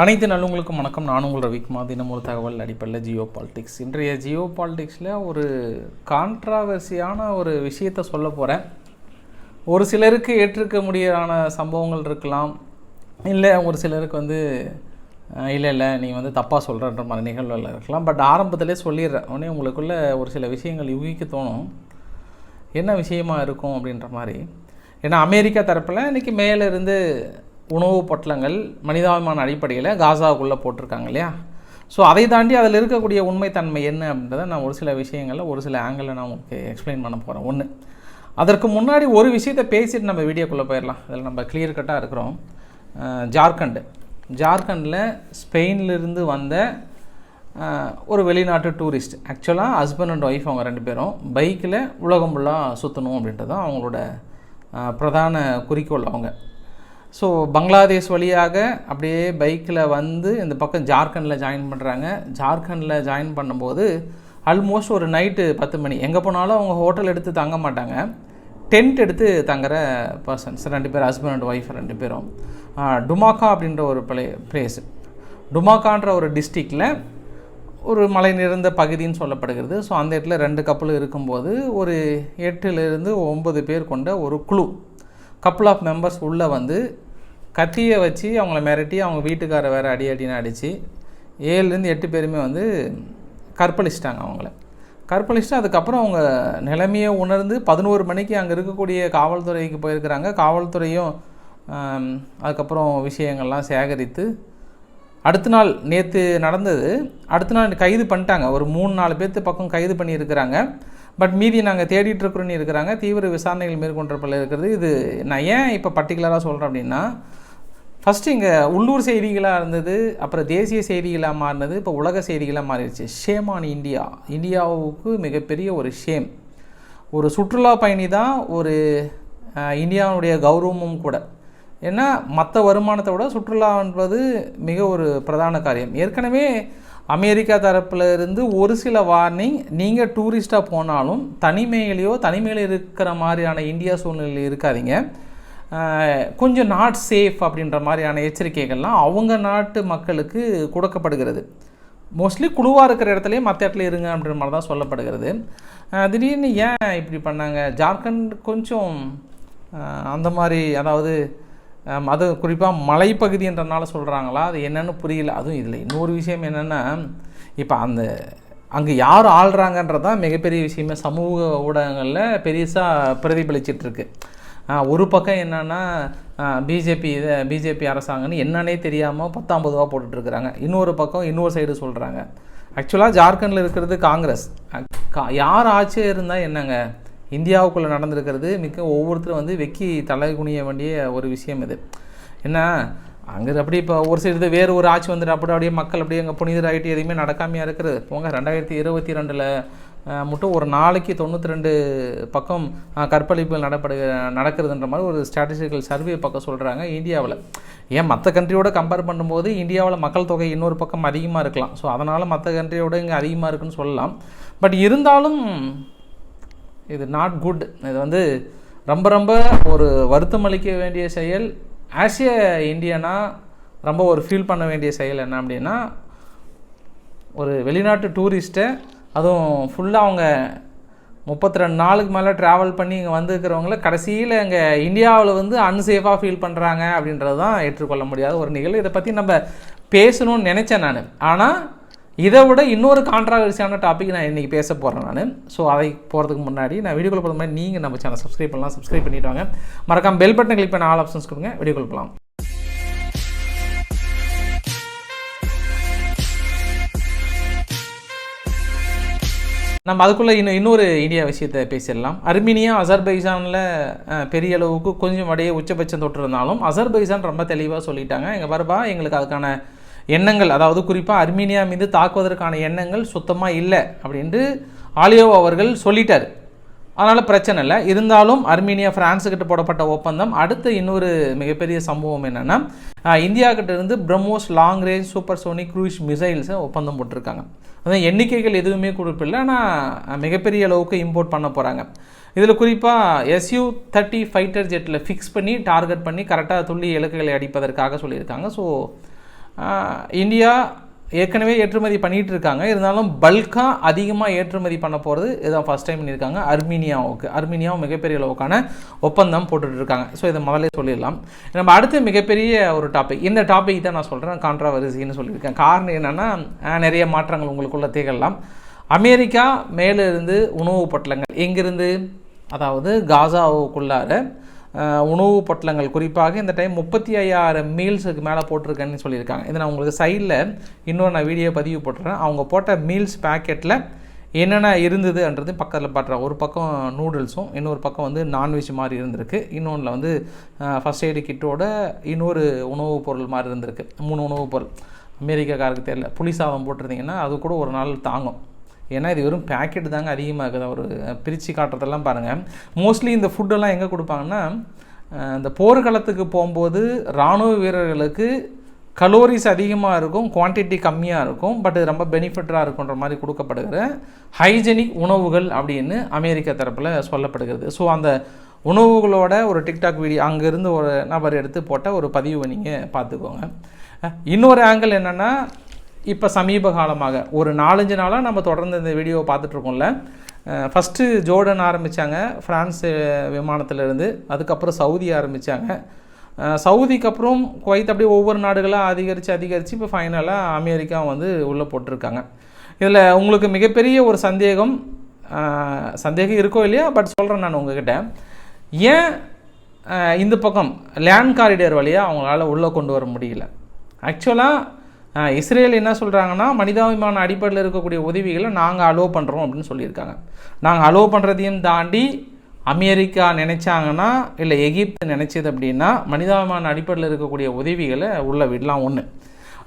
அனைத்து நல்லவங்களுக்கும் வணக்கம். நான் உங்கள் ரவிக்குமார். தினம் ஒரு தகவல் அடிப்படையில் ஜியோ பாலிடிக்ஸ். இன்றைய ஜியோ பாலிடிக்ஸில் ஒரு கான்ட்ராவர்சியான ஒரு விஷயத்தை சொல்ல போகிறேன் ஒரு சிலருக்கு ஏற்றிருக்க முடியான சம்பவங்கள் இருக்கலாம். இல்லை ஒரு சிலருக்கு வந்து இல்லை இல்லை நீ வந்து தப்பாக சொல்கிறன்ற மாதிரி நிகழ்வுகள் இருக்கலாம். பட் ஆரம்பத்திலே சொல்லிடுறேன். உடனே உங்களுக்குள்ளே ஒரு சில விஷயங்கள் யூகிக்க தோணும். என்ன விஷயமா இருக்கும் அப்படின்ற மாதிரி. ஏன்னா அமெரிக்கா தரப்பில் இன்றைக்கி மேலேருந்து உணவு பொட்டலங்கள் மனிதாபிமான அடிப்படையில் காசாவுக்குள்ளே போட்டிருக்காங்க இல்லையா? ஸோ அதை தாண்டி அதில் இருக்கக்கூடிய உண்மைத்தன்மை என்ன அப்படின்றத நான் ஒரு சில விஷயங்களில் ஒரு சில ஆங்கிளில் நான் உங்களுக்கு எக்ஸ்பிளைன் பண்ண போகிறேன் ஒன்று அதற்கு முன்னாடி ஒரு விஷயத்தை பேசிட்டு நம்ம வீடியோக்குள்ளே போயிடலாம் அதில் நம்ம கிளியர் கட்டாக இருக்கிறோம். ஜார்க்கண்டு. ஜார்க்கண்டில் ஸ்பெயின்லேருந்து வந்த ஒரு வெளிநாட்டு டூரிஸ்ட் ஆக்சுவலாக ஹஸ்பண்ட் அண்ட் ஒய்ஃப் அவங்க ரெண்டு பேரும் பைக்கில் உலகம் ஃபுல்லாக சுற்றணும் அப்படின்றது தான் அவங்களோட பிரதான குறிக்கோள் அவங்க. ஸோ பங்களாதேஷ் வழியாக அப்படியே பைக்கில் வந்து இந்த பக்கம் ஜார்க்கண்டில் ஜாயின் பண்ணுறாங்க ஜார்க்கண்டில் ஜாயின் பண்ணும்போது ஆல்மோஸ்ட் ஒரு நைட்டு பத்து மணி. எங்கே போனாலும் அவங்க ஹோட்டல் எடுத்து தங்க மாட்டாங்க. டென்ட் எடுத்து தங்குற பர்சன்ஸ் ரெண்டு பேர் ஹஸ்பண்ட் அண்ட் ஒய்ஃப் ரெண்டு பேரும். டுமாக்கா அப்படின்ற ஒரு பிளே பிளேஸ் டுமாக்கான்ற ஒரு டிஸ்ட்ரிக்டில் ஒரு மலை நிறைந்த பகுதின்னு சொல்லப்படுகிறது. ஸோ அந்த இடத்துல ரெண்டு கப்பல் இருக்கும்போது ஒரு எட்டுலேருந்து ஒம்பது பேர் கொண்ட ஒரு குழு கப்புள் ஆஃப் மெம்பர்ஸ் உள்ளே வந்து கத்தியை வச்சு அவங்கள மிரட்டி அவங்க வீட்டுக்காரை வேறு அடி அடின்னு அடித்து ஏழுலேருந்து எட்டு பேருமே வந்து கற்பழிச்சிட்டாங்க அவங்கள. கற்பழிச்சுட்டு அதுக்கப்புறம் அவங்க நிலைமையை உணர்ந்து பதினோரு மணிக்கு அங்கே இருக்கக்கூடிய காவல்துறைக்கு போயிருக்கிறாங்க. காவல்துறையும் அதுக்கப்புறம் விஷயங்கள்லாம் சேகரித்து அடுத்த நாள் நேற்று நடந்தது. அடுத்த நாள் கைது பண்ணிட்டாங்க. ஒரு மூணு நாலு பேர்த்து பக்கம் கைது பண்ணியிருக்கிறாங்க. பட் மீதி நாங்கள் தேடிட்டு இருக்கிறோன்னு இருக்கிறாங்க. தீவிர விசாரணைகள் மேற்கொண்டப்பில் இருக்கிறது. இது நான் ஏன் இப்போ பர்டிகுலராக சொல்கிறேன் அப்படின்னா ஃபஸ்ட்டு இங்கே உள்ளூர் செய்திகளாக இருந்தது அப்புறம் தேசிய செய்திகளாக மாறினது இப்போ உலக செய்திகளாக மாறிடுச்சு. ஷேம் ஆன் இந்தியா இந்தியாவுக்கு மிகப்பெரிய ஒரு ஷேம் ஒரு சுற்றுலா பயணி தான் ஒரு இந்தியாவுடைய கௌரவமும் கூட. ஏன்னா மற்ற வருமானத்தை விட சுற்றுலா என்பது மிக ஒரு பிரதான காரியம். ஏற்கனவே அமெரிக்கா தரப்பில் இருந்து ஒரு சில வார்னிங் நீங்கள் டூரிஸ்ட்டாக போனாலும் தனிமையிலையோ தனிமையில் இருக்கிற மாதிரியான இந்தியா சூழ்நிலையில் இருக்காதீங்க. கொஞ்சம் நாட் சேஃப் அப்படின்ற மாதிரியான எச்சரிக்கைகள்லாம் அவங்க நாட்டு மக்களுக்கு கொடுக்கப்படுகிறது. மோஸ்ட்லி குழுவாக இருக்கிற இடத்துலையே மற்ற இடத்துல இருங்க அப்படின்ற மாதிரி தான் சொல்லப்படுகிறது. திடீர்னு ஏன் இப்படி பண்ணாங்க? ஜார்க்கண்ட் கொஞ்சம் அந்த மாதிரி அதாவது அது குறிப்பாக மலைப்பகுதின்றனால சொல்கிறாங்களா அது என்னென்னு புரியல. அதுவும் இதில் இன்னொரு விஷயம் என்னென்னா இப்போ அந்த அங்கே யார் ஆள்றாங்கன்றது தான் மிகப்பெரிய விஷயமே சமூக ஊடகங்களில் பெருசாக பிரதிபலிச்சிட்ருக்கு. ஒரு பக்கம் என்னென்னா பிஜேபி இதை பிஜேபி அரசாங்கன்னு என்னன்னே தெரியாமல் பத்தாம்பது ரூபா போட்டுட்ருக்குறாங்க. இன்னொரு பக்கம் இன்னொரு சைடு சொல்கிறாங்க ஆக்சுவலாக ஜார்க்கண்டில் இருக்கிறது காங்கிரஸ். கா- யார் ஆட்சியாக இருந்தால் என்னங்க? இந்தியாவுக்குள்ளே நடந்திருக்கிறது மிக்க ஒவ்வொருத்தரும் வந்து வெக்கி தலை குனிய வேண்டிய ஒரு விஷயம் இது. என்ன அங்கே அப்படி இப்போ ஒரு சைடு இது வேறு ஒரு ஆட்சி வந்துட்டு அப்படி அப்படியே மக்கள் அப்படியே அங்கே புனிதராகிட்டு எதுவுமே நடக்காமையாக இருக்கிறது. போங்க ரெண்டாயிரத்தி இருபத்தி ரெண்டில் மட்டும் ஒரு நாளைக்கு தொண்ணூற்றி ரெண்டு பக்கம் கற்பழிப்புகள் நடப்படு நடக்கிறதுன்ற மாதிரி ஒரு ஸ்டாட்டிஸ்டிக்கல் சர்வே பக்கம் சொல்கிறாங்க இந்தியாவில். ஏன் மற்ற கண்ட்ரியோட கம்பேர் பண்ணும்போது இந்தியாவில் மக்கள் தொகை இன்னொரு பக்கம் அதிகமாக இருக்கலாம். ஸோ அதனால் மற்ற கண்ட்ரியோட இங்கே அதிகமாக இருக்குன்னு சொல்லலாம். பட் இருந்தாலும் இது நாட் குட் இது வந்து ரொம்ப ரொம்ப ஒரு வருத்தம் அளிக்க வேண்டிய செயல். ஆஸ் ஏ இந்தியனா ரொம்ப ஒரு ஃபீல் பண்ண வேண்டிய செயல் என்ன அப்படின்னா ஒரு வெளிநாட்டு டூரிஸ்ட்டை அதுவும் ஃபுல்லாக அவங்க முப்பத்தி ரெண்டு நாளுக்கு மேலே ட்ராவல் பண்ணி இங்கே வந்துருக்கிறவங்கள கடைசியில் இங்கே இந்தியாவில் வந்து அன்சேஃபாக ஃபீல் பண்ணுறாங்க அப்படின்றது தான் ஏற்றுக்கொள்ள முடியாத ஒரு நிகழ்வு. இதை பற்றி நம்ம பேசணும்னு நினச்சேன் நான். ஆனால் இதை விட இன்னொரு கான்ட்ராவர்சியான டாபிக் நான் இன்றைக்கி பேச போகிறேன் நான். ஸோ அதை போகிறதுக்கு முன்னாடி நான் வீடியோக்குள்ள போகிற மாதிரி நீங்கள் நம்ம சேனல் சப்ஸ்கிரைப் பண்ணலாம். சப்ஸ்கிரைப் பண்ணிட்டு வாங்க. மறக்காம பெல் பட்டனை கிளிக் பண்ண ஆல் ஆப்ஷன்ஸ் கொடுங்க. வீடியோக்குள்ள போகலாம் நம்ம அதுக்குள்ளே இன்னும் இன்னொரு இந்தியா விஷயத்தை பேசிடலாம். அர்மீனியா அசர்பைசானில் பெரிய அளவுக்கு கொஞ்சம் அப்படியே உச்சபட்சம் தொட்டிருந்தாலும் அசர்பைசான் ரொம்ப தெளிவாக சொல்லிட்டாங்க. எங்கள் பாருப்பா எங்களுக்கு அதுக்கான எண்ணங்கள் அதாவது குறிப்பாக அர்மீனியா மீது தாக்குவதற்கான எண்ணங்கள் சுத்தமாக இல்லை அப்படின்ட்டு ஆலியோ அவர்கள் சொல்லிட்டார். அதனால் பிரச்சனை இல்லை. இருந்தாலும் அர்மீனியா ஃப்ரான்ஸுக்கிட்ட போடப்பட்ட ஒப்பந்தம். அடுத்த இன்னொரு மிகப்பெரிய சம்பவம் என்னென்னா இந்தியா இருந்து BrahMos long range supersonic cruise மிசைல்ஸை ஒப்பந்தம் போட்டிருக்காங்க. அதான் எண்ணிக்கைகள் எதுவுமே குறிப்பில்லை. ஆனால் மிகப்பெரிய அளவுக்கு இம்போர்ட் பண்ண போகிறாங்க இதில் குறிப்பாக எஸ்யூ தேர்ட்டி ஃபைட்டர் ஜெட்டில் ஃபிக்ஸ் பண்ணி டார்கெட் பண்ணி கரெக்டாக துள்ளி இலக்குகளை அடிப்பதற்காக சொல்லியிருக்காங்க. ஸோ இந்தியா ஏற்கனவே ஏற்றுமதி பண்ணிகிட்டு இருக்காங்க. இருந்தாலும் பல்காக அதிகமாக ஏற்றுமதி பண்ண போகிறது இதுதான் ஃபஸ்ட் டைம் பண்ணியிருக்காங்க. அர்மீனியாவுக்கு அர்மீனியாவும் மிகப்பெரிய அளவுக்கான ஒப்பந்தம் போட்டுட்ருக்காங்க ஸோ இதை முதல்ல சொல்லிடலாம். நம்ம அடுத்து மிகப்பெரிய ஒரு டாபிக் இந்த டாபிக் தான் நான் சொல்கிறேன் கான்ட்ராவரிசின்னு சொல்லியிருக்கேன். காரணம் என்னென்னா நிறைய மாற்றங்கள் உங்களுக்குள்ள திகழலாம் அமெரிக்கா மேலே இருந்து உணவு பொட்டலங்கள் எங்கிருந்து? அதாவது காசாவுக்குள்ளார உணவு பொட்டலங்கள். குறிப்பாக இந்த டைம் முப்பத்தி ஐயாயிரம் மீல்ஸுக்கு மேலே போட்டிருக்கேன்னு சொல்லியிருக்காங்க. இதை நான் உங்களுக்கு சைடில் இன்னொரு நான் வீடியோ பதிவு போட்டுறேன் அவங்க போட்ட மீல்ஸ் பேக்கெட்டில் என்னென்ன இருந்ததுன்றது பக்கத்தில் பாட்டுறேன் ஒரு பக்கம் நூடுல்ஸும் இன்னொரு பக்கம் வந்து நான்வெஜ் மாதிரி இருந்திருக்கு. இன்னொன்றில் வந்து ஃபஸ்ட் எய்டு கிட்டோட இன்னொரு உணவுப் பொருள் மாதிரி இருந்திருக்கு. மூணு உணவுப் பொருள். அமெரிக்காக்காருக்கு தெரியல. புளி சாதம் போட்டிருந்தீங்கன்னா அது கூட ஒரு நாள் தாங்கும். ஏன்னா இது வெறும் பேக்கெட் தாங்க அதிகமாக இருக்குது ஒரு பிரித்து காட்டுறதெல்லாம் பாருங்கள் மோஸ்ட்லி இந்த ஃபுட்டெல்லாம் எங்கே கொடுப்பாங்கன்னா இந்த போர்க்களத்துக்கு போகும்போது இராணுவ வீரர்களுக்கு கலோரிஸ் அதிகமாக இருக்கும் குவான்டிட்டி கம்மியாக இருக்கும் பட் இது ரொம்ப பெனிஃபிட்டாக இருக்குன்ற மாதிரி கொடுக்கப்படுகிற ஹைஜெனிக் உணவுகள் அப்படின்னு அமெரிக்கா தரப்பில் சொல்லப்படுகிறது. ஸோ அந்த உணவுகளோட ஒரு டிக்டாக் வீடியோ அங்கேருந்து ஒரு நபர் எடுத்து போட்ட ஒரு பதிவை நீங்கள் பார்த்துக்கோங்க. இன்னொரு ஆங்கிள் என்னென்னா இப்போ சமீப காலமாக ஒரு நாலஞ்சு நாளாக நம்ம தொடர்ந்து இந்த வீடியோவை பார்த்துட்ருக்கோம்ல. ஃபஸ்ட்டு ஜோர்டன் ஆரம்பித்தாங்க ஃப்ரான்ஸ் விமானத்திலிருந்து அதுக்கப்புறம் சவுதி ஆரம்பித்தாங்க சவுதிக்கு அப்புறம் குவைத் அப்படியே ஒவ்வொரு நாடுகளாக அதிகரித்து அதிகரித்து இப்போ ஃபைனலாக அமெரிக்கா வந்து உள்ளே போட்டிருக்காங்க. இதில் உங்களுக்கு மிகப்பெரிய ஒரு சந்தேகம் சந்தேகம் இருக்கோ இல்லையா பட் சொல்கிறேன் நான் உங்ககிட்ட. ஏன் இந்த பக்கம் லேண்ட் காரிடர் வழியாக அவங்களால உள்ளே கொண்டு வர முடியல? ஆக்சுவலாக இஸ்ரேல் என்ன சொல்கிறாங்கன்னா மனிதாபிமான அடிப்படையில் இருக்கக்கூடிய உதவிகளை நாங்கள் அலோவ் பண்ணுறோம் அப்படின்னு சொல்லியிருக்காங்க. நாங்கள் அலோவ் பண்ணுறதையும் தாண்டி அமெரிக்கா நினச்சாங்கன்னா இல்லை எகிப்து நினச்சது அப்படின்னா மனிதாபிமான அடிப்படையில் இருக்கக்கூடிய உதவிகளை உள்ளே விடலாம் ஒன்று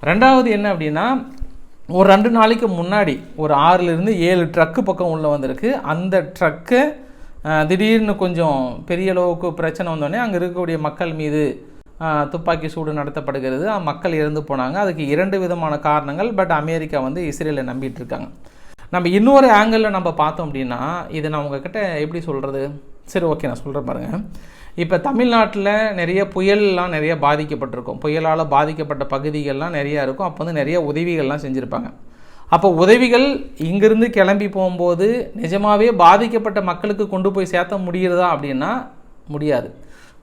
ரெண்டாவது என்ன அப்படின்னா ஒரு ரெண்டு நாளைக்கு முன்னாடி ஒரு ஆறுலேருந்து ஏழு ட்ரக்கு பக்கம் உள்ளே வந்திருக்கு. அந்த ட்ரக்கு திடீர்னு கொஞ்சம் பெரிய அளவுக்கு பிரச்சனை வந்தோடனே அங்கே இருக்கக்கூடிய மக்கள் மீது துப்பாக்கி சூடு நடத்தப்படுகிறது. மக்கள் இறந்து போனாங்க. அதுக்கு இரண்டு விதமான காரணங்கள் பட் அமெரிக்கா வந்து இஸ்ரேலை நம்பிட்டு இருக்காங்க. நம்ம இன்னொரு ஆங்கிளில் நம்ம பார்த்தோம் அப்படின்னா இதை நான் உங்ககிட்ட எப்படி சொல்கிறது சரி ஓகே நான் சொல்கிறேன் பாருங்கள் இப்போ தமிழ்நாட்டில் நிறைய புயல்லாம் நிறைய பாதிக்கப்பட்டிருக்கும். புயலால் பாதிக்கப்பட்ட பகுதிகள்லாம் நிறையா இருக்கும். அப்போ வந்து நிறைய உதவிகள்லாம் செஞ்சுருப்பாங்க. அப்போ உதவிகள் இங்கிருந்து கிளம்பி போகும்போது நிஜமாகவே பாதிக்கப்பட்ட மக்களுக்கு கொண்டு போய் சேர்த்த முடிகிறதா அப்படின்னா முடியாது.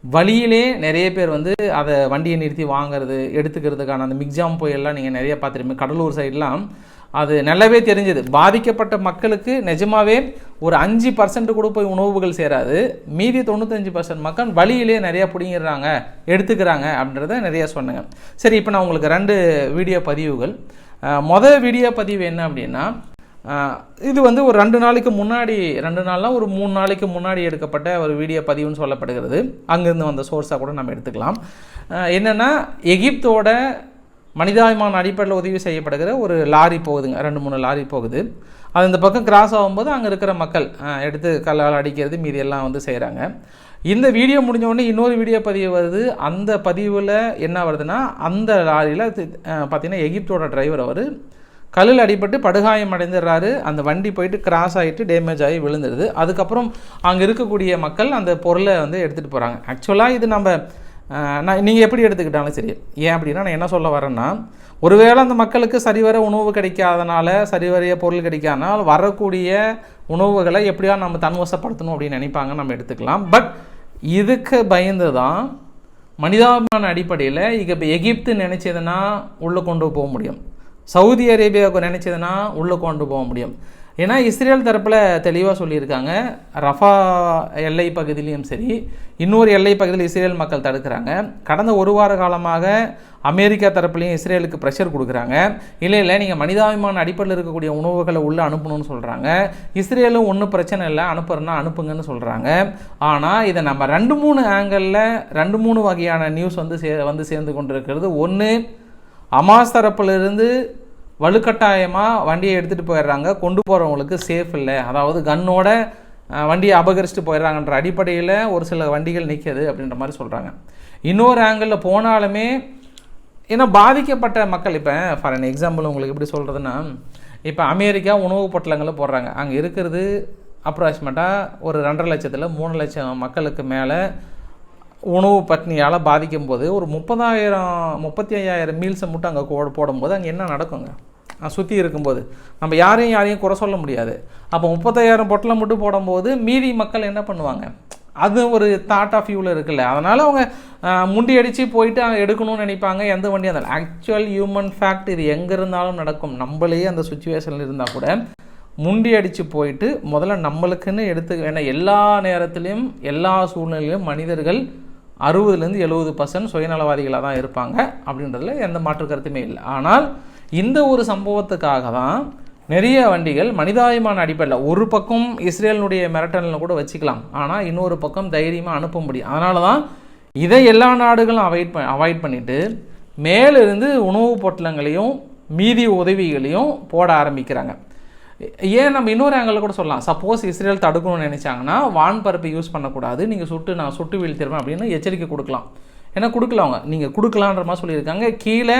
வழியிலே நிறைய பேர் வந்து அதை வண்டியை நிறுத்தி வாங்குறது எடுத்துக்கிறதுக்கான அந்த மிக்ஜாம் புயல்லாம் நீங்கள் நிறைய பார்த்துருப்பீங்க. கடலூர் சைட்லாம் அது நல்லாவே தெரிஞ்சது. பாதிக்கப்பட்ட மக்களுக்கு நிஜமாவே ஒரு அஞ்சு பர்சன்ட் கூட போய் உணவுகள் சேராது. மீதி தொண்ணூத்தஞ்சு பர்சன்ட் மக்கள் வழியிலே நிறையா பிடிங்கிடுறாங்க எடுத்துக்கிறாங்க அப்படின்றத நிறைய சொன்னாங்க. சரி இப்போ நான் உங்களுக்கு ரெண்டு வீடியோ பதிவுகள். மொதல் வீடியோ பதிவு என்ன அப்படின்னா இது வந்து ஒரு ரெண்டு நாளைக்கு முன்னாடி ரெண்டு நாள்லாம் ஒரு மூணு நாளைக்கு முன்னாடி எடுக்கப்பட்ட ஒரு வீடியோ பதிவுன்னு சொல்லப்படுகிறது. அங்கேருந்து வந்த சோர்ஸாக கூட நம்ம எடுத்துக்கலாம். என்னென்னா எகிப்தோட மனிதாபிமான அடிப்படையில் உதவி செய்யப்படுகிற ஒரு லாரி போகுதுங்க. ரெண்டு மூணு லாரி போகுது. அது இந்த பக்கம் கிராஸ் ஆகும்போது அங்கே இருக்கிற மக்கள் எடுத்து கல்லால் அடிக்கிறது மீதி எல்லாம் வந்து செய்கிறாங்க இந்த வீடியோ முடிஞ்ச உடனே இன்னொரு வீடியோ பதிவு வருது. அந்த பதிவில் என்ன வருதுன்னா அந்த லாரியில் பார்த்தீங்கன்னா எகிப்தோட டிரைவர் அவர் கல்லில் அடிபட்டு படுகாயம் அடைந்துடுறாரு. அந்த வண்டி போயிட்டு கிராஸ் ஆகிட்டு டேமேஜ் ஆகி விழுந்துடுது. அதுக்கப்புறம் அங்கே இருக்கக்கூடிய மக்கள் அந்த பொருளை வந்து எடுத்துகிட்டு போகிறாங்க ஆக்சுவலாக இது நம்ம நான் நீங்கள் எப்படி எடுத்துக்கிட்டாலும் சரி. ஏன் அப்படின்னா நான் என்ன சொல்ல வரேன்னா ஒருவேளை அந்த மக்களுக்கு சரிவர உணவு கிடைக்காதனால சரிவரைய பொருள் கிடைக்காதனால் வரக்கூடிய உணவுகளை எப்படியா நம்ம தன்வசப்படுத்தணும் அப்படின்னு நினைப்பாங்க நம்ம எடுத்துக்கலாம். பட் இதுக்கு பயந்து தான் மனிதாபிமான அடிப்படையில் இக இப்போ எகிப்து நினச்சதுன்னா உள்ளே கொண்டு போக முடியும். சவுதி அரேபியாவுக்கு நினச்சதுன்னா உள்ளே கொண்டு போக முடியும். ஏன்னா இஸ்ரேல் தரப்பில் தெளிவாக சொல்லியிருக்காங்க. ரஃபா எல்லை பகுதியிலையும் சரி இன்னொரு எல்லை பகுதியில் இஸ்ரேல் மக்கள் தடுக்கிறாங்க. கடந்த ஒரு வார காலமாக அமெரிக்கா தரப்புலையும் இஸ்ரேலுக்கு ப்ரெஷர் கொடுக்குறாங்க. இல்லை இல்லை நீங்கள் மனிதாபிமான அடிப்படையில் இருக்கக்கூடிய உணவுகளை உள்ளே அனுப்பணும்னு சொல்கிறாங்க இஸ்ரேலும் ஒன்றும் பிரச்சனை இல்லை அனுப்புறேன்னா அனுப்புங்கன்னு சொல்கிறாங்க ஆனால் இதை நம்ம ரெண்டு மூணு ஆங்கிளில் ரெண்டு மூணு வகையான நியூஸ் வந்து சே வந்து சேர்ந்து கொண்டிருக்கிறது. ஒன்று அமாஸ் தரப்பிலிருந்து வலுக்கட்டாயமாக வண்டியை எடுத்துகிட்டு போயிடுறாங்க. கொண்டு போகிறவங்களுக்கு சேஃப் இல்லை. அதாவது கன்னோட வண்டியை அபகரிச்சுட்டு போயிடுறாங்கன்ற அடிப்படையில் ஒரு சில வண்டிகள் நிற்கிது அப்படின்ற மாதிரி சொல்கிறாங்க இன்னொரு ஆங்கிளில் போனாலுமே ஏன்னா பாதிக்கப்பட்ட மக்கள் இப்போ ஃபார் அன் எக்ஸாம்பிள் உங்களுக்கு எப்படி சொல்கிறதுன்னா இப்போ அமெரிக்கா உணவு பொட்டலங்களை போடுறாங்க. அங்கே இருக்கிறது அப்ராக்சிமேட்டாக ஒரு ரெண்டரை லட்சத்தில் மூணு லட்சம் மக்களுக்கு மேலே உணவு பட்னியால் பாதிக்கும் போது ஒரு முப்பதாயிரம் முப்பத்தி ஐயாயிரம் மீல்ஸை மட்டும் அங்கே கோ போடும்போது அங்கே என்ன நடக்குங்க? சுற்றி இருக்கும்போது. நம்ம யாரையும் யாரையும் குறை சொல்ல முடியாது. அப்போ முப்பத்தாயிரம் பொட்டலை மட்டும் போடும்போது மீதி மக்கள் என்ன பண்ணுவாங்க? அது ஒரு தாட் ஆஃப் வியூவில் இருக்குல்ல. அதனால் அவங்க முண்டி அடித்து போயிட்டு அங்கே எடுக்கணும்னு நினைப்பாங்க. எந்த வண்டியாக இருந்தாலும் ஆக்சுவல் ஹியூமன் ஃபேக்ட் இது எங்கே இருந்தாலும் நடக்கும். நம்மளே அந்த சுச்சுவேஷனில் இருந்தால் கூட முண்டி அடித்து போயிட்டு முதல்ல நம்மளுக்குன்னு எடுத்து ஏன்னா எல்லா நேரத்துலையும் எல்லா சூழ்நிலையிலும் மனிதர்கள் அறுபதுலேருந்து எழுபது பர்சன்ட் சுயநலவாதிகளாக தான் இருப்பாங்க அப்படின்றதுல எந்த மாற்று கருத்துமே இல்லை. ஆனால் இந்த ஒரு சம்பவத்துக்காக தான் நிறைய வண்டிகள் மனிதாபிமான அடிப்படையில் ஒரு பக்கம் இஸ்ரேலினுடைய மிரட்டலில் கூட வச்சுக்கலாம். ஆனால் இன்னொரு பக்கம் தைரியமாக அனுப்ப முடியும். அதனால தான் இதை எல்லா நாடுகளும் அவாய்ட் ப அவாய்ட் பண்ணிவிட்டு மேலிருந்து உணவுப் பொட்டலங்களையும் மீதி உதவிகளையும் போட ஆரம்பிக்கிறாங்க. ஏன் நம்ம இன்னொரு ஆங்கிள் கூட சொல்லலாம். சப்போஸ் இஸ்ரேல் தடுக்கணும்னு நினைச்சாங்கன்னா வான்பரப்பை யூஸ் பண்ணக்கூடாது. நீங்கள் சுட்டு நான் சுட்டு வீழ்த்திடுவேன் அப்படின்னு எச்சரிக்கை கொடுக்கலாம். ஏன்னா கொடுக்கல அவங்க. நீங்கள் கொடுக்கலான்ற மாதிரி சொல்லியிருக்காங்க. கீழே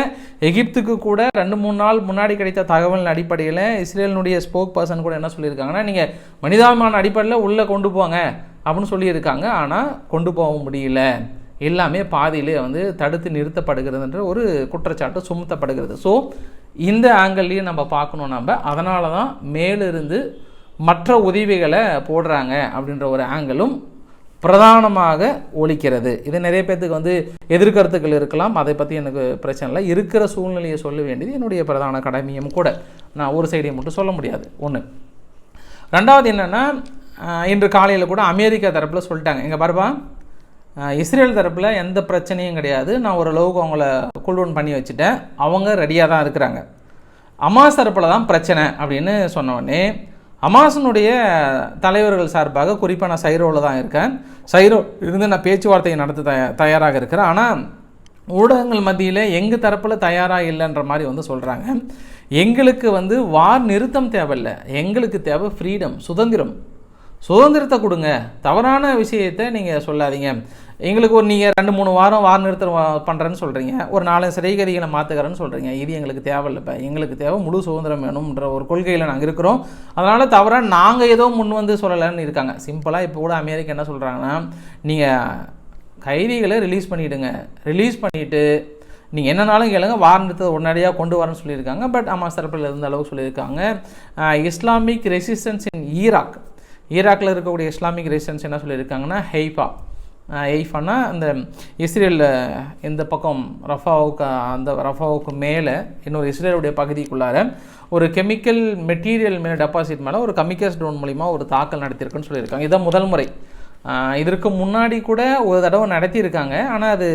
எகிப்துக்கு கூட ரெண்டு மூணு நாள் முன்னாடி கிடைத்த தகவலின் அடிப்படையில் இஸ்ரேலினுடைய ஸ்போக் பர்சன் கூட என்ன சொல்லியிருக்காங்கன்னா நீங்கள் மனிதாபிமான அடிப்படையில் உள்ளே கொண்டு போங்க அப்படின்னு சொல்லியிருக்காங்க. ஆனால் கொண்டு போக முடியல. எல்லாமே பாதியிலே வந்து தடுத்து நிறுத்தப்படுகிறதுன்ற ஒரு குற்றச்சாட்டு சுமத்தப்படுகிறது. ஸோ இந்த ஆங்கிள்லையும் நம்ம பார்க்கணும் நம்ம. அதனால தான் மேலிருந்து மற்ற உதவிகளை போடுறாங்க அப்படின்ற ஒரு ஆங்கிளும் பிரதானமாக ஒழிக்கிறது இது நிறைய பேர்த்துக்கு வந்து எதிர்கருத்துக்கள் இருக்கலாம். அதை பற்றி எனக்கு பிரச்சனை இல்லை. இருக்கிற சூழ்நிலையை சொல்ல வேண்டியது என்னுடைய பிரதான கடமையும் கூட. நான் ஒரு சைடையும் மட்டும் சொல்ல முடியாது. ஒன்று ரெண்டாவது என்னென்னா இன்று காலையில் கூட அமெரிக்கா தரப்பில் சொல்லிட்டாங்க. எங்கள் பாருப்பா. இஸ்ரேல் தரப்பில் எந்த பிரச்சனையும் கிடையாது. நான் ஓரளவுக்கு அவங்கள கூல்டவுன் பண்ணி வச்சுட்டேன். அவங்க ரெடியாக தான் இருக்கிறாங்க. அமாஸ் தரப்பில் தான் பிரச்சனை அப்படின்னு சொன்ன அமாசனுடைய தலைவர்கள் சார்பாக குறிப்பாக நான் சைரோவில் தான் இருக்கேன். சைரோ இருந்து நான் பேச்சுவார்த்தையை நடத்த தய தயாராக இருக்கிறேன். ஆனால் ஊடகங்கள் மத்தியில் எங்கள் தரப்பில் தயாராக இல்லைன்ற மாதிரி வந்து சொல்கிறாங்க எங்களுக்கு வந்து வார் நிறுத்தம் தேவையில்லை. எங்களுக்கு தேவை ஃப்ரீடம் சுதந்திரம். சுதந்திரத்தை கொடுங்க. தவறான விஷயத்தை நீங்கள் சொல்லாதீங்க. எங்களுக்கு ஒரு நீங்கள் ரெண்டு மூணு வாரம் வார நிறுத்தம் பண்ணுறேன்னு சொல்கிறீங்க ஒரு நாலு சிறைகதிகளை மாற்றுக்கிறேன்னு சொல்கிறீங்க இது எங்களுக்கு தேவையில்லைப்பா எங்களுக்கு தேவை முழு சுதந்திரம் வேணும்ன்ற ஒரு கொள்கையில் நாங்கள் இருக்கிறோம். அதனால் தவறாக நாங்கள் ஏதோ முன் வந்து சொல்லலைன்னு இருக்காங்க. சிம்பிளாக இப்போ கூட அமெரிக்கா என்ன சொல்கிறாங்கன்னா நீங்கள் கைதிகளை ரிலீஸ் பண்ணிவிடுங்க ரிலீஸ் பண்ணிவிட்டு நீங்கள் என்னனாலும் கேளுங்க. வாரணத்தை உடனடியாக கொண்டு வரேன்னு சொல்லியிருக்காங்க. பட் அம்மா தரப்பில் இருந்த அளவுக்கு சொல்லியிருக்காங்க. இஸ்லாமிக் ரெசிஸ்டன்ஸ் இன் ஈராக் ஈராக்கில் இருக்கக்கூடிய இஸ்லாமிக் ரெசிஸ்டன்ஸ் என்ன சொல்லியிருக்காங்கன்னா ஹெய்பா எய்ஃபானா அந்த இஸ்ரேலில் இந்த பக்கம் ரஃபாவுக்கு அந்த ரஃபாவுக்கு மேலே இன்னொரு இஸ்ரேலுடைய பகுதிக்குள்ளார ஒரு கெமிக்கல் மெட்டீரியல் மேலே டெபாசிட் மேலே ஒரு கமிக்கஸ் ட்ரோன் மூலிமா ஒரு தாக்கல் நடத்தியிருக்குன்னு சொல்லியிருக்காங்க. இதான் முதல் முறை. இதற்கு முன்னாடி கூட ஒரு தடவை நடத்தியிருக்காங்க. ஆனால் அது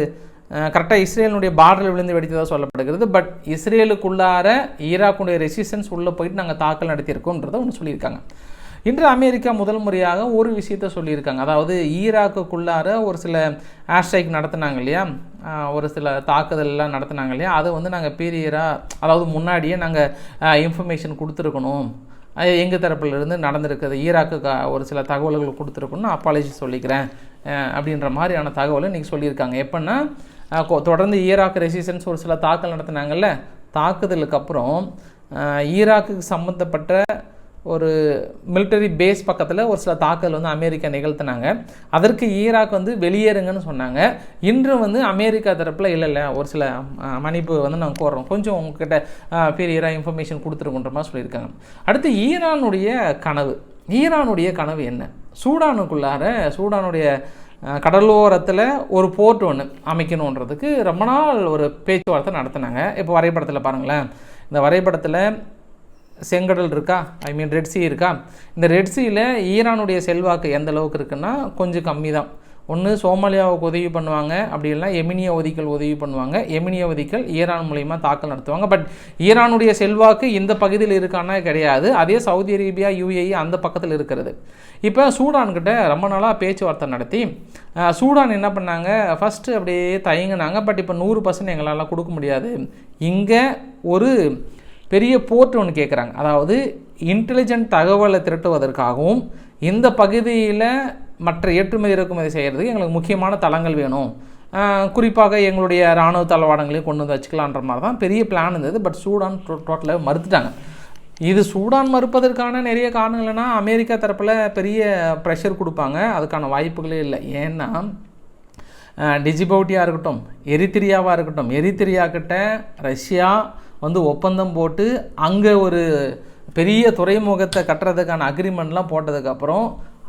கரெக்டாக இஸ்ரேலினுடைய பார்டரில் விழுந்து வெடித்ததாக சொல்லப்படுகிறது. பட் இஸ்ரேலுக்குள்ளார ஈராக்குடைய ரெசிஸ்டன்ஸ் உள்ளே போயிட்டு நாங்கள் தாக்கல் நடத்தியிருக்கோன்றதை ஒன்று சொல்லியிருக்காங்க. இன்று அமெரிக்கா முதல் முறையாக ஒரு விஷயத்த சொல்லியிருக்காங்க. அதாவது ஈராக்குக்குள்ளார ஒரு சில ஆஸ்ட்ரைக் நடத்தினாங்க இல்லையா? ஒரு சில தாக்குதல்லாம் நடத்துனாங்க இல்லையா? அதை வந்து நாங்கள் பீரியராக அதாவது முன்னாடியே நாங்கள் இன்ஃபர்மேஷன் கொடுத்துருக்கணும். எங்கள் தரப்பிலிருந்து நடந்திருக்குது. ஈராக்கு ஒரு சில தகவல்கள் கொடுத்துருக்கணும் அப்பாலஜி சொல்லிக்கிறேன். அப்படின்ற மாதிரியான தகவலை இன்றைக்கி சொல்லியிருக்காங்க. எப்படின்னா கொ- தொடர்ந்து ஈராக் ரெசிஸ்டன்ஸ் ஒரு சில தாக்கல் நடத்தினாங்கல்ல? தாக்குதலுக்கு அப்புறம் ஈராக்கு ஈராக்குக்கு சம்மந்தப்பட்ட ஒரு மிலிட்டரி பேஸ் பக்கத்தில் ஒரு சில தாக்குதல் வந்து அமெரிக்கா நிகழ்த்தினாங்க. அதற்கு ஈராக் வந்து வெளியேறுங்கன்னு சொன்னாங்க. இன்று வந்து அமெரிக்கா தரப்பில் இல்லை இல்லை. ஒரு சில மன்னிப்பு வந்து நாங்கள் கோர்றோம். கொஞ்சம் உங்ககிட்ட பீரியராக இன்ஃபர்மேஷன் கொடுத்துருக்குன்ற மாதிரி சொல்லியிருக்காங்க. அடுத்து ஈரானுடைய கனவு. ஈரானுடைய கனவு என்ன? சூடானுக்குள்ளார சூடானுடைய கடலோரத்தில் ஒரு போர்ட் ஒன்று அமைக்கணுன்றதுக்கு ரொம்ப நாள் ஒரு பேச்சுவார்த்தை நடத்தினாங்க. இப்போ வரைபடத்தில் பாருங்களேன். இந்த வரைபடத்தில் செங்கடல் இருக்கா? ஐ மீன் ரெட் சி இருக்கா? இந்த ரெட்சியில் ஈரானுடைய செல்வாக்கு எந்த அளவுக்கு இருக்குன்னா கொஞ்சம் கம்மி தான். ஒன்று சோமாலியாவுக்கு உதவி பண்ணுவாங்க. அப்படி இல்லைனா எமினிய ஒதிக்கல் உதவி பண்ணுவாங்க. எமினிய ஒதிக்கல் ஈரான் மூலயமா தாக்கல் நடத்துவாங்க. பட் ஈரானுடைய செல்வாக்கு இந்த பகுதியில் இருக்கான்னா கிடையாது. அதே சவுதி அரேபியா யுஏஇ அந்த பக்கத்தில் இருக்கிறது. இப்போ சூடான்கிட்ட ரொம்ப நாளாக பேச்சுவார்த்தை நடத்தி சூடான் என்ன பண்ணாங்க? ஃபஸ்ட்டு அப்படியே தயங்கினாங்க. பட் இப்போ நூறு பர்சன்ட் எங்களால் கொடுக்க முடியாது. இங்கே ஒரு பெரிய போர்ட் ஒன்று கேட்குறாங்க அதாவது இன்டெலிஜென்ட் தகவலை திரட்டுவதற்காகவும் இந்த பகுதியில் மற்ற ஏற்றுமதி இறக்குமதி செய்கிறதுக்கு எங்களுக்கு முக்கியமான தளங்கள் வேணும். குறிப்பாக எங்களுடைய இராணுவ தளவாடங்களையும் கொண்டு வந்து வச்சுக்கலான்ற மாதிரி தான் பெரிய பிளான் இருந்தது. பட் சூடான் டோட்டலாக மறுத்துட்டாங்க. இது சூடான் மறுப்பதற்கான நிறைய காரணங்கள்னா அமெரிக்கா தரப்பில் பெரிய ப்ரெஷர் கொடுப்பாங்க. அதுக்கான வாய்ப்புகளே இல்லை. ஏன்னா டிஜிபவுட்டியாக இருக்கட்டும் எரித்திரியாவாக இருக்கட்டும் எரித்திரியா கிட்ட ரஷ்யா வந்து ஒப்பந்தம் போட்டு அங்கே ஒரு பெரிய துறைமுகத்தை கட்டுறதுக்கான அக்ரிமெண்ட்லாம் போட்டதுக்கப்புறம்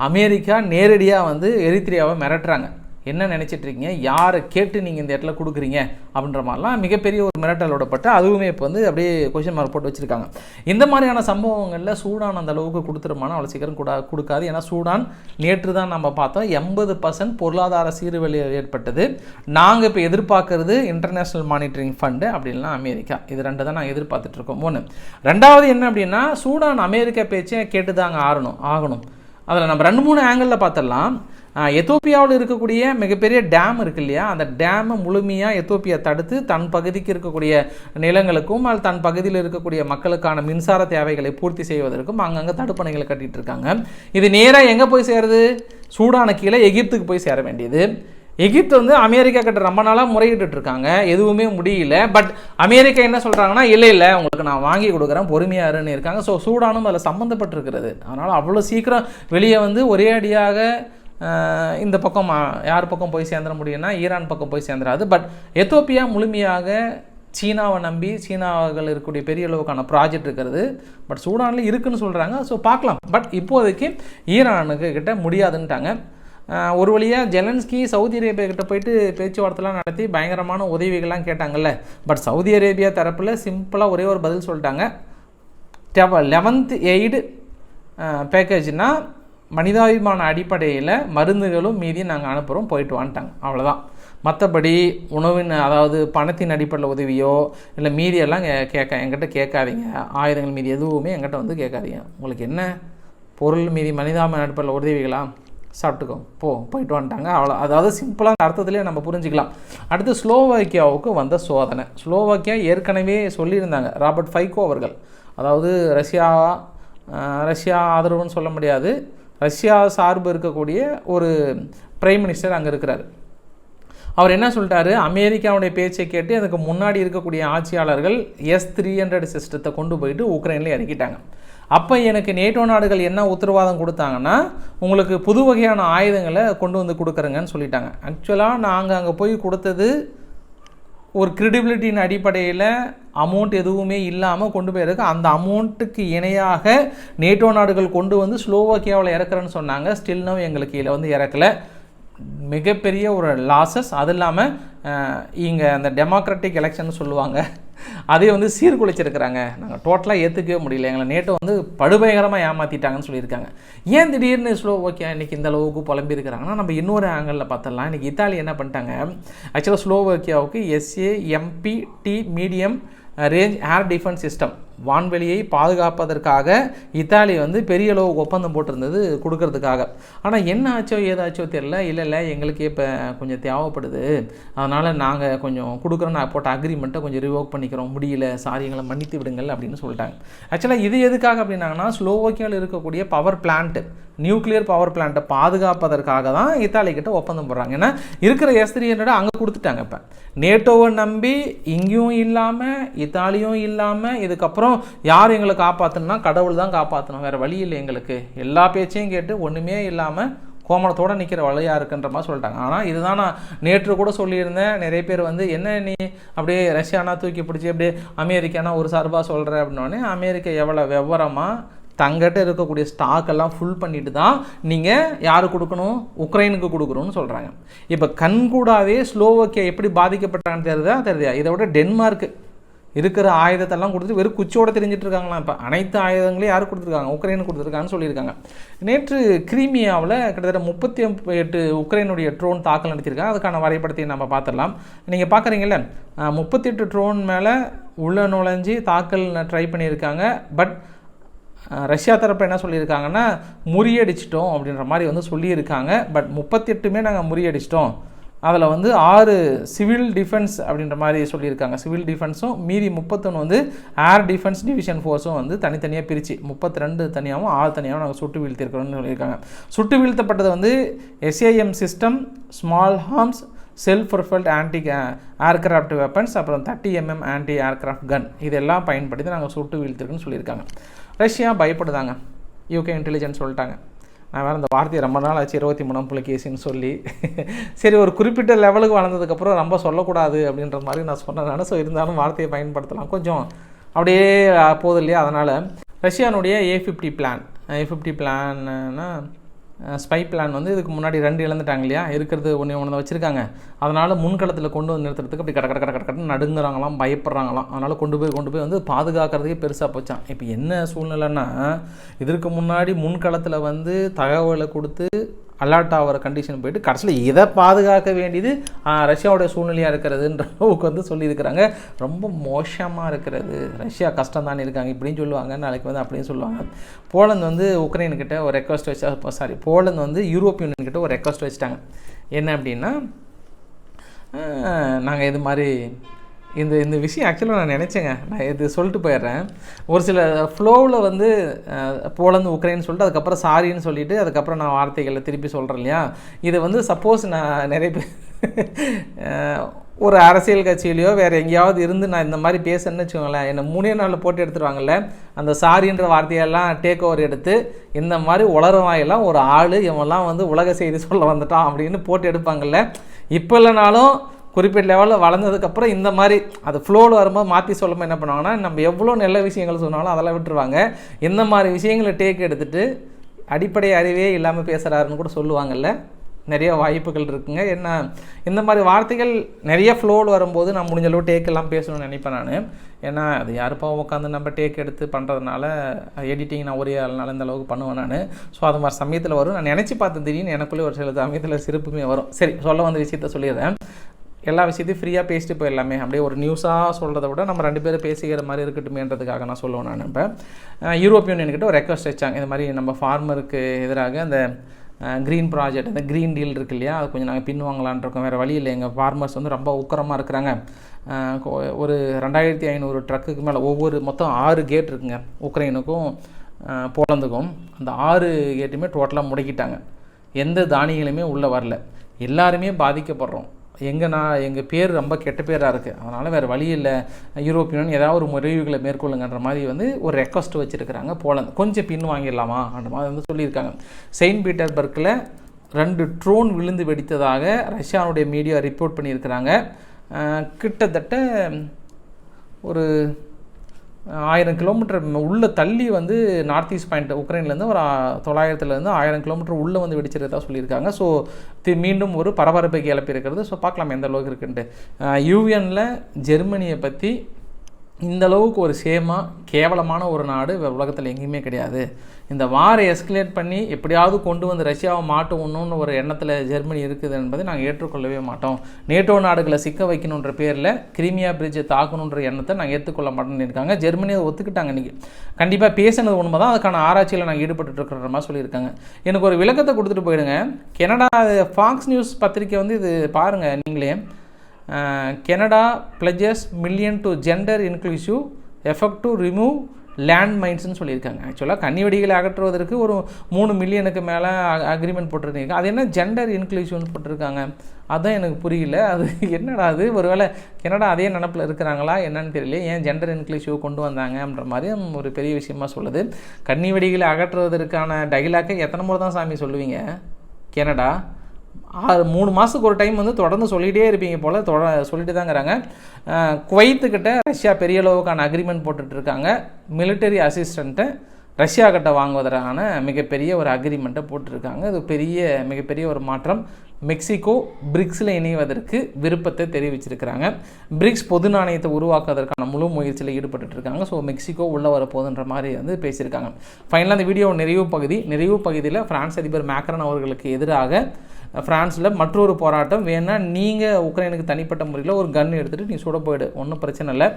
அமெரிக்கா நேரடியாக வந்து எரித்திரியாவை மிரட்டுறாங்க. என்ன நினச்சிட்ருக்கீங்க? யாரை கேட்டு நீங்கள் இந்த இடத்துல கொடுக்குறீங்க? அப்படின்ற மாதிரிலாம் மிகப்பெரிய ஒரு மிரட்டலோட பட்டு அதுவுமே இப்போ வந்து அப்படியே கொஷின் மார்க் போட்டு வச்சுருக்காங்க. இந்த மாதிரியான சம்பவங்களில் சூடான் அந்த அளவுக்கு கொடுத்துருமானா அவ்வளோ சீக்கிரம் கூட கொடுக்காது. ஏன்னா சூடான் நேற்று தான் நம்ம பார்த்தோம். எண்பது பர்சன்ட் பொருளாதார சீர்வழி ஏற்பட்டது. நாங்கள் இப்போ எதிர்பார்க்கறது இன்டர்நேஷ்னல் மானிட்டரிங் ஃபண்டு அப்படின்லாம் அமெரிக்கா. இது ரெண்டு தான் நாங்கள் எதிர்பார்த்துட்ருக்கோம் ஒன்று ரெண்டாவது என்ன அப்படின்னா சூடான் அமெரிக்கா பேச்சை கேட்டு தாங்க ஆகணும். ஆகணும் அதில் நம்ம ரெண்டு மூணு ஆங்கிளில் பார்த்துடலாம். எத்தோப்பியாவில் இருக்கக்கூடிய மிகப்பெரிய டேம் இருக்கு இல்லையா? அந்த டேமை முழுமையாக எத்தோப்பியா தடுத்து தன் பகுதிக்கு இருக்கக்கூடிய நிலங்களுக்கும் அல்லது தன் பகுதியில் இருக்கக்கூடிய மக்களுக்கான மின்சார தேவைகளை பூர்த்தி செய்வதற்கும் அங்கங்கே தடுப்பணைகளை கட்டிட்டு இருக்காங்க. இது நேராக எங்கே போய் சேருது? சூடான கீழே எகிப்துக்கு போய் சேர வேண்டியது. எகிப்து வந்து அமெரிக்கா கிட்ட ரொம்ப நாளாக முறையிட்டு இருக்காங்க. எதுவுமே முடியல. பட் அமெரிக்கா என்ன சொல்கிறாங்கன்னா இல்லை இல்லை உங்களுக்கு நான் வாங்கி கொடுக்குறேன். பொறுமையாருன்னு இருக்காங்க. ஸோ சூடானும் அதில் சம்மந்தப்பட்டிருக்கிறது அதனால் அவ்வளோ சீக்கிரம் வெளியே வந்து ஒரே அடியாக இந்த பக்கம் யார் பக்கம் போய் சேர்ந்துட முடியும்னா ஈரான் பக்கம் போய் சேர்ந்துடாது பட் எத்தோப்பியா முழுமையாக சீனாவை நம்பி சீனாவில் இருக்கக்கூடிய பெரிய அளவுக்கான ப்ராஜெக்ட் இருக்கிறது. பட் சூடானில் இருக்குன்னு சொல்கிறாங்க ஸோ பார்க்கலாம். பட் இப்போதைக்கு ஈரானுக்கு கிட்ட முடியாதுன்ட்டாங்க. ஒரு வழியாக ஜெலன்ஸ்கி சவுதி அரேபியா கிட்ட போயிட்டு பேச்சுவார்த்தைலாம் நடத்தி பயங்கரமான உதவிகள்லாம் கேட்டாங்கல்ல. பட் சவுதி அரேபியா தரப்பில் சிம்பிளாக ஒரே ஒரு பதில் சொல்லிட்டாங்க. லெவன்த் எய்டு பேக்கேஜ்னால் மனிதாபிமான அடிப்படையில் மருந்துகளும் மீதி நாங்கள் அனுப்புகிறோம் போயிட்டு வந்துட்டாங்க. அவ்வளோதான் மற்றபடி உணவின் அதாவது பணத்தின் அடிப்படையில் உதவியோ இல்லை மீதியெல்லாம் கேட்க என்கிட்ட கேட்காதீங்க. ஆயுதங்கள் மீதி எதுவுமே என்கிட்ட வந்து கேட்காதீங்க. உங்களுக்கு என்ன? பொருள் மீதி மனிதாபிமான அடிப்படையில் உதவிகளா? சாப்பிட்டுக்கோ. போ போயிட்டு வந்துட்டாங்க. அவ்வளோ அதாவது சிம்பிளாக அர்த்தத்திலே நம்ம புரிஞ்சுக்கலாம். அடுத்து ஸ்லோவாக்கியாவுக்கு வந்த சோதனை. ஸ்லோவாக்கியா ஏற்கனவே சொல்லியிருந்தாங்க ராபர்ட் ஃபைகோ அவர்கள். அதாவது ரஷ்யா ரஷ்யா ஆதரவுன்னு சொல்ல முடியாது. ரஷ்யா சார்பு இருக்கக்கூடிய ஒரு பிரைம் மினிஸ்டர் அங்கே இருக்கிறார். அவர் என்ன சொல்லிட்டாரு? அமெரிக்காவுடைய பேச்சை கேட்டு அதுக்கு முன்னாடி இருக்கக்கூடிய ஆட்சியாளர்கள் எஸ் த்ரீ ஹண்ட்ரட் சிஸ்டத்தை கொண்டு போயிட்டு உக்ரைனில் இறக்கிட்டாங்க. அப்போ எனக்கு நேட்டோ நாடுகள் என்ன உத்தரவாதம் கொடுத்தாங்கன்னா உங்களுக்கு புது வகையான ஆயுதங்களை கொண்டு வந்து கொடுக்குறேங்கன்னு சொல்லிட்டாங்க. ஆக்சுவலாக நாங்கள் அங்கே போய் கொடுத்தது ஒரு கிரெடிபிலிட்டியின் அடிப்படையில் அமௌண்ட் எதுவுமே இல்லாமல் கொண்டு போயிருக்கு. அந்த அமௌண்ட்டுக்கு இணையாக நேட்டோ நாடுகள் கொண்டு வந்து ஸ்லோவாக்கியாவில் இறக்குறேன்னு சொன்னாங்க. ஸ்டில்னும் எங்களுக்கு இதில் வந்து இறக்கல. மிகப்பெரிய ஒரு லாசஸ் அது இல்லாமல் இங்கே அந்த டெமோக்ராட்டிக் எலெக்ஷன் சொல்லுவாங்க. அதே வந்து சீர்குலைச்சிருக்கிறாங்க. நாங்கள் டோட்டலாக ஏற்றுக்கவே முடியல. எங்களை நேட்டோ வந்து படுபயங்கரமாக ஏமாற்றிட்டாங்கன்னு சொல்லியிருக்காங்க. ஏன் திடீர்னு ஸ்லோ ஓகே இன்னைக்கு இந்த அளவுக்கு புலம்பியிருக்கிறாங்கன்னா நம்ம இன்னொரு ஆங்கிளில் பார்த்துடலாம் இன்றைக்கி இத்தாலி என்ன பண்ணிட்டாங்க? ஆக்சுவலாக ஸ்லோவோக்கியாவுக்கு S A M P T medium range air defence system வான்வெளியை பாதுகாப்பதற்காக இத்தாலி வந்து பெரிய அளவு ஒப்பந்தம் போட்டிருந்தது கொடுக்கறதுக்காக. ஆனால் என்ன ஆச்சோ ஏதாச்சோ தெரில இல்லை இல்லை எங்களுக்கு இப்போ கொஞ்சம் தேவைப்படுது. அதனால் நாங்கள் கொஞ்சம் கொடுக்குறோம் நான் போட்ட அக்ரிமெண்ட்டை கொஞ்சம் ரிவோக் பண்ணிக்கிறோம். முடியல சாரி எங்களை மன்னித்து விடுங்கள் அப்படின்னு சொல்லிட்டாங்க. ஆக்சுவலாக இது எதுக்காக அப்படின்னாங்கன்னா ஸ்லோவோக்கியாவில் இருக்கக்கூடிய பவர் பிளான்ட்டு நியூக்ளியர் பவர் பிளான்ட்டை பாதுகாப்பதற்காக தான் இத்தாலி கிட்ட ஒப்பந்தம் போடுறாங்க. ஏன்னா இருக்கிற எஸ் த்ரீ ஹண்ட்ரட் அங்கே கொடுத்துட்டாங்க இப்போ. நேட்டோவை நம்பி இங்கேயும் இல்லாமல் இத்தாலியும் இல்லாமல் இதுக்கப்புறம் யார் எங்களை காப்பாற்றணும்னா கடவுள் தான் காப்பாற்றணும் வேறு வழி இல்லை எங்களுக்கு. எல்லா பேச்சையும் கேட்டு ஒன்றுமே இல்லாமல் கோமணத்தோடு நிற்கிற வழியாக இருக்குன்ற மாதிரி சொல்லிட்டாங்க. ஆனால் இதுதான் நான் நேற்று கூட சொல்லியிருந்தேன். நிறைய பேர் வந்து என்ன நீ அப்படியே ரஷ்யானா தூக்கி பிடிச்சி அப்படியே அமெரிக்கானா ஒரு சார்பாக சொல்கிற அப்படின்னோடனே அமெரிக்கா எவ்வளோ விவரமாக தங்கிட்ட இருக்கக்கூடிய ஸ்டாக் எல்லாம் ஃபுல் பண்ணிட்டு தான் நீங்கள் யாரு கொடுக்கணும்? உக்ரைனுக்கு கொடுக்கணும்னு சொல்கிறாங்க இப்போ கண்கூடாவே ஸ்லோவோக்கியா எப்படி பாதிக்கப்பட்டாங்கன்னு தெரியுதா? தெரியுதா? இதை விட டென்மார்க் இருக்கிற ஆயுதத்தெல்லாம் கொடுத்து வெறும் குச்சியோடு தெரிஞ்சிட்டு இருக்காங்களாம் இப்போ. அனைத்து ஆயுதங்களையும் யார் கொடுத்துருக்காங்க? உக்ரைனு கொடுத்துருக்காங்கன்னு சொல்லியிருக்காங்க. நேற்று கிரீமியாவில் கிட்டத்தட்ட முப்பத்தி எட்டு உக்ரைனுடைய ட்ரோன் தாக்கல் நடத்தியிருக்காங்க. அதுக்கான வரைபடத்தை நம்ம பார்த்துடலாம். நீங்கள் பார்க்குறீங்கல்ல முப்பத்தெட்டு ட்ரோன் மேலே உள்ள நுழைஞ்சி தாக்கல் ட்ரை பண்ணியிருக்காங்க. பட் ரஷ்யா தரப்பு என்ன சொல்லியிருக்காங்கன்னா முறியடிச்சிட்டோம் அப்படின்ற மாதிரி வந்து சொல்லியிருக்காங்க. பட் முப்பத்தெட்டுமே நாங்கள் முறியடிச்சிட்டோம். அதில் வந்து ஆறு சிவில் டிஃபென்ஸ் அப்படின்ற மாதிரி சொல்லியிருக்காங்க. சிவில் டிஃபென்ஸும் மீதி முப்பத்தொன்று வந்து ஏர் டிஃபென்ஸ் டிவிஷன் ஃபோர்ஸும் வந்து தனித்தனியாக பிரித்து முப்பத்தி ரெண்டு தனியாகவும் ஆறு தனியாகவும் நாங்கள் சுட்டு வீழ்த்திருக்கிறோம்னு சொல்லியிருக்காங்க. சுட்டு வீழ்த்தப்பட்டது வந்து S A M system small arms self rifled anti aircraft weapons அப்புறம் thirty M M anti aircraft gun இதெல்லாம் பயன்படுத்தி நாங்கள் சுட்டு வீழ்த்திருக்குன்னு சொல்லியிருக்காங்க. ரஷ்யா பயப்படுதாங்க. யூகே இன்டெலிஜென்ஸ் சொல்லிட்டாங்க. நான் வேறு அந்த வார்த்தையை ரொம்ப நாள் ஆச்சு இருபத்தி மூணாம் புலிகேசின்னு சொல்லி. சரி ஒரு குறிப்பிட்ட லெவலுக்கு வளர்ந்ததுக்கப்புறம் ரொம்ப சொல்லக்கூடாது அப்படின்ற மாதிரி நான் சொன்னேன் ஸோ இருந்தாலும் வார்த்தையை பயன்படுத்தலாம். கொஞ்சம் அப்படியே போதும் இல்லையா? அதனால் ரஷ்யானுடைய A fifty plane A fifty பிளான்னா spy plan வந்து இதுக்கு முன்னாடி ரெண்டு இழந்துட்டாங்க இல்லையா? இருக்கிறது ஒன்று ஒன்று வச்சுருக்காங்க. அதனால் முன்களத்தில் கொண்டு வந்து நிறுத்துறதுக்கு அப்படி கட கட கட கட கடன்னு நடுங்குறாங்களாம் பயப்படுறாங்களாம். அதனால் கொண்டு போய் கொண்டு போய் வந்து பாதுகாக்கிறதுக்கே பெருசாக போச்சான் இப்போ என்ன சூழ்நிலைன்னா இதற்கு முன்னாடி முன்களத்தில் வந்து தகவலை கொடுத்து அலர்ட் ஆகிற கண்டிஷன் போயிட்டு கடைசியில் இதை பாதுகாக்க வேண்டியது ரஷ்யாவோட சூழ்நிலையாக இருக்கிறதுன்ற அளவுக்கு வந்து சொல்லியிருக்கிறாங்க. ரொம்ப மோசமாக இருக்கிறது. ரஷ்யா கஷ்டம் தானே இருக்காங்க இப்படின்னு சொல்லுவாங்க. நாளைக்கு வந்து அப்படின்னு சொல்லுவாங்க. போலந்து வந்து உக்ரைனுக்கிட்ட ஒரு ரெக்வஸ்ட் வச்சா சாரி போலந்து வந்து யூரோப் யூனியன் கிட்ட ஒரு ரெக்வஸ்ட் வச்சுட்டாங்க. என்ன அப்படின்னா நாங்கள் இது மாதிரி இந்த இந்த விஷயம் ஆக்சுவலாக நான் நினச்சேங்க. நான் இது சொல்லிட்டு போயிடுறேன். ஒரு சில ஃப்ளோவில் வந்து போலந்து உக்ரைன் சொல்லிட்டு அதுக்கப்புறம் சாரின்னு சொல்லிவிட்டு அதுக்கப்புறம் நான் வார்த்தைகளை திருப்பி சொல்கிறேன் இல்லையா? இதை வந்து சப்போஸ் நான் நிறைய பேர் ஒரு அரசியல் கட்சியிலையோ வேறு எங்கேயாவது இருந்து நான் இந்த மாதிரி பேசுன்னு வச்சுக்கோங்களேன். என்னை மூணே நாளில் போட்டு எடுத்துருவாங்கல்ல? அந்த சாரின்ற வார்த்தையெல்லாம் டேக் ஓவர் எடுத்து இந்த மாதிரி உளரவாயெல்லாம் வாயெல்லாம் ஒரு ஆள் இவன்லாம் வந்து உலக செய்தி சொல்ல வந்துட்டான் அப்படின்னு போட்டு எடுப்பாங்கல்ல? இப்போ இல்லைனாலும் குறிப்பிட்ட லெவலில் வளர்ந்ததுக்கப்புறம் இந்த மாதிரி அது ஃப்ளோவில் வரும்போது மாற்றி சொல்லும்போது என்ன பண்ணுவாங்கன்னா நம்ம எவ்வளோ நல்ல விஷயங்கள் சொன்னாலும் அதெல்லாம் விட்டுருவாங்க. இந்த மாதிரி விஷயங்களை டேக் எடுத்துகிட்டு அடிப்படை அறிவே இல்லாமல் பேசுகிறாருன்னு கூட சொல்லுவாங்கல்ல. நிறைய வாய்ப்புகள் இருக்குங்க. என்ன இந்த மாதிரி வார்த்தைகள் நிறைய ஃப்ளோவில் வரும்போது நான் முடிஞ்ச அளவு டேக் எல்லாம் பேசணும்னு நினைப்பேன் நான். ஏன்னா அது யாருப்பா உட்காந்து நம்ம டேக் எடுத்து பண்ணுறதுனால எடிட்டிங் நான் ஒரே ஆள்னால இந்த அளவுக்கு பண்ணுவேன் நான். ஸோ அது மாதிரி சமயத்தில் வரும். நான் நினச்சி பார்த்து திடீர்னு எனக்குள்ளே ஒரு சில சமயத்தில் சிறப்புமே வரும். சரி சொல்ல வந்த விஷயத்த சொல்லிடுறேன். எல்லா விஷயத்தையும் ஃப்ரீயாக பேசிட்டு போயிடலாமே. அப்படியே ஒரு நியூஸாக சொல்கிறத விட நம்ம ரெண்டு பேரும் பேசிக்கிற மாதிரி இருக்கட்டுமேன்றதுக்காக நான் சொல்லுவேன் நான் இப்போ யூரோப்பியன் யூனியன்கிட்ட ஒரு ரெக்வஸ்ட் வச்சாங்க. இந்த மாதிரி நம்ம ஃபார்மருக்கு எதிராக அந்த க்ரீன் ப்ராஜெக்ட் அந்த க்ரீன் டீல் இருக்கு இல்லையா? அது கொஞ்சம் நாங்கள் பின்வாங்கலான் இருக்கோம். வேறு வழி இல்லை. எங்கள் ஃபார்மர்ஸ் வந்து ரொம்ப உக்கரமாக இருக்கிறாங்க. ஒரு ரெண்டாயிரத்தி ஐநூறு ட்ரக்குக்கு மேலே ஒவ்வொரு மொத்தம் ஆறு கேட் இருக்குங்க. உக்ரைனுக்கும் போலந்துக்கும். அந்த ஆறு கேட்டுமே டோட்டலாக முடக்கிட்டாங்க. எந்த தானியங்களுமே உள்ளே வரல. எல்லாருமே பாதிக்கப்படுறோம். எங்கள் நான் எங்கள் பேர் ரொம்ப கெட்ட பேராக இருக்குது அதனால் வேறு வழி இல்லை. யூரோப்பியன் ஏதாவது ஒரு முறைவுகளை மேற்கொள்ளுங்கன்ற மாதிரி வந்து ஒரு ரெக்வஸ்ட் வச்சுருக்கிறாங்க. போலந்து. கொஞ்சம் பின் வாங்கிடலாமா? அந்த மாதிரி வந்து சொல்லியிருக்காங்க. செயின்ட் பீட்டர்பர்க்கில் ரெண்டு ட்ரோன் விழுந்து வெடித்ததாக ரஷ்யாவுடைய மீடியா ரிப்போர்ட் பண்ணியிருக்கிறாங்க. கிட்டத்தட்ட ஒரு ஆயிரம் கிலோமீட்டர் உள்ளே தள்ளி வந்து நார்த் ஈஸ்ட் பாயிண்ட் உக்ரைன்லேருந்து ஒரு தொள்ளாயிரத்துலேருந்து ஆயிரம் கிலோமீட்டர் உள்ளே வந்து வெடிச்சிருக்கதா சொல்லியிருக்காங்க. ஸோ தி மீண்டும் ஒரு பரபரப்பை கிளப்பி இருக்கிறது ஸோ பார்க்கலாம் எந்த அளவுக்கு இருக்குன்ட்டு. யூஎனில் ஜெர்மனியை பற்றி இந்த அளவுக்கு ஒரு சேமாக கேவலமான ஒரு நாடு உலகத்தில் எங்கேயுமே கிடையாது. இந்த வாரை எஸ்கலேட் பண்ணி எப்படியாவது கொண்டு வந்து ரஷ்யாவை மாட்டணும்னு ஒரு எண்ணத்தில் ஜெர்மனி இருக்குது என்பதை நாங்கள் ஏற்றுக்கொள்ளவே மாட்டோம். நேட்டோ நாடுகளை சிக்க வைக்கணுன்ற பேரில் கிரிமியா பிரிட்ஜை தாக்கணுன்ற எண்ணத்தை நாங்கள் ஏற்றுக்கொள்ள மாட்டோம்னு இருக்காங்க. ஜெர்மனி அதை ஒத்துக்கிட்டாங்க இன்றைக்கி கண்டிப்பாக பேசினது உண்மை தான் அதுக்கான ஆராய்ச்சியில் நாங்கள் ஈடுபட்டுருக்கிற மாதிரி சொல்லியிருக்காங்க. எனக்கு ஒரு விளக்கத்தை கொடுத்துட்டு போயிடுங்க. கனடா ஃபாக்ஸ் நியூஸ் பத்திரிக்கை வந்து இது பாருங்கள் நீங்களே. Canada pledges million to gender inclusive effect to remove land மைன்ஸ்னு சொல்லியிருக்காங்க. ஆக்சுவலாக கன்னி வெடிகளை அகற்றுவதற்கு ஒரு மூணு மில்லியனுக்கு மேலே அக்ரிமெண்ட் போட்டிருந்தீங்க அது என்ன? ஜெண்டர் இன்க்ளூசிவ்னு போட்டிருக்காங்க. அதுதான் எனக்கு புரியல. அது என்னடா அது? ஒருவேளை கனடா அதே நினப்பில் இருக்கிறாங்களா? என்னன்னு தெரியல. ஏன் ஜெண்டர் இன்க்ளூசிவ் கொண்டு வந்தாங்கன்ற மாதிரி ஒரு பெரிய விஷயமா சொல்லுது. கன்னி வெடிகளை அகற்றுவதற்கான டைலாக்கை எத்தனை முறை தான் சாமி சொல்லுவீங்க? கனடா? ஆறு மூணு மாதத்துக்கு ஒரு டைம் வந்து தொடர்ந்து சொல்லிகிட்டே இருப்பீங்க போல் தொட சொல்லிட்டு தாங்கிறாங்க குவைத்துக்கிட்ட ரஷ்யா பெரிய அளவுக்கான அக்ரிமெண்ட் போட்டுட்ருக்காங்க. மிலிட்டரி அசிஸ்டண்ட்டை ரஷ்யா கிட்ட வாங்குவதற்கான மிகப்பெரிய ஒரு அக்ரிமெண்ட்டை போட்டிருக்காங்க இது பெரிய மிகப்பெரிய ஒரு மாற்றம். மெக்சிகோ பிரிக்ஸில் இணைவதற்கு விருப்பத்தை தெரிவிச்சிருக்கிறாங்க. பிரிக்ஸ் பொது நாணயத்தை உருவாக்குவதற்கான முழு முயற்சியில் ஈடுபட்டு இருக்காங்க ஸோ மெக்சிகோ உள்ளே வரப்போகுதுன்ற மாதிரி வந்து பேசியிருக்காங்க. ஃபைனலாக அந்த வீடியோ நிறைவு பகுதி நிறைவு பகுதியில் பிரான்ஸ் அதிபர் மேக்ரன் அவர்களுக்கு எதிராக ஃப்ரான்ஸில் மற்றொரு போராட்டம். வேணால் நீங்கள் உக்ரைனுக்கு தனிப்பட்ட முறையில் ஒரு கன் எடுத்துகிட்டு நீ சுட போயிடு. ஒன்றும் பிரச்சனை இல்லை.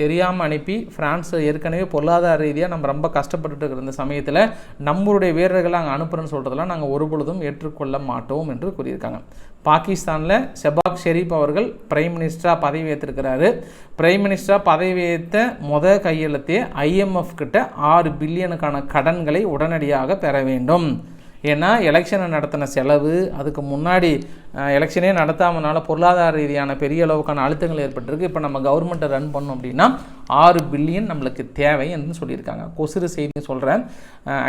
தெரியாமல் அனுப்பி ஃப்ரான்ஸ் ஏற்கனவே பொருளாதார ரீதியாக நம்ம ரொம்ப கஷ்டப்பட்டுட்டு இருக்கிற இந்த சமயத்தில் நம்மளுடைய வீரர்களை அங்கே அனுப்புகிறேன்னு சொல்கிறதெல்லாம் நாங்கள் ஒரு பொழுதும் ஏற்றுக்கொள்ள மாட்டோம் என்று கூறியிருக்காங்க. பாகிஸ்தானில் ஷெபாக் ஷெரீப் அவர்கள் பிரைம் மினிஸ்டராக பதவி ஏற்றிருக்கிறாரு பிரைம் மினிஸ்டராக பதவி ஏற்ற முத கையெழுத்தே ஐஎம்எஃப் கிட்ட ஆறு பில்லியனுக்கான கடன்களை உடனடியாக பெற வேண்டும். ஏன்னா எலெக்ஷனை நடத்தின செலவு அதுக்கு முன்னாடி எலெக்ஷனே நடத்தாமனால பொருளாதார ரீதியான பெரிய அளவுக்கான அழுத்தங்கள் ஏற்பட்டிருக்கு. இப்போ நம்ம கவர்மெண்ட்டை ரன் பண்ணோம் அப்படின்னா ஆறு பில்லியன் நம்மளுக்கு தேவை என்று சொல்லியிருக்காங்க. கொசுறு செய்தின்னு சொல்கிறேன்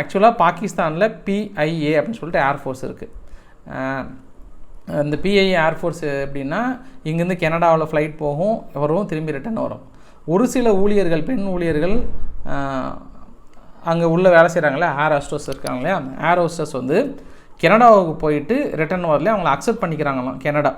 ஆக்சுவலாக பாகிஸ்தானில் பிஐஏ அப்படின்னு சொல்லிட்டு ஏர்ஃபோர்ஸ் இருக்குது இந்த பிஐ ஏர்ஃபோர்ஸ் எப்படின்னா இங்கேருந்து கனடாவில் ஃப்ளைட் போகும் வரும் திரும்பி ரிட்டர்ன் வரும். ஒரு சில ஊழியர்கள் பெண் ஊழியர்கள் அங்கே உள்ள வேலை செய்கிறாங்களே ஏர் ஹோஸ்டர்ஸ் இருக்காங்க இல்லையா ஏர் ஹோஸ்டர்ஸ் வந்து கனடாவுக்கு போயிட்டு ரிட்டர்ன் வரல அவங்கள அக்செப்ட் பண்ணிக்கிறாங்களாம் கனடா.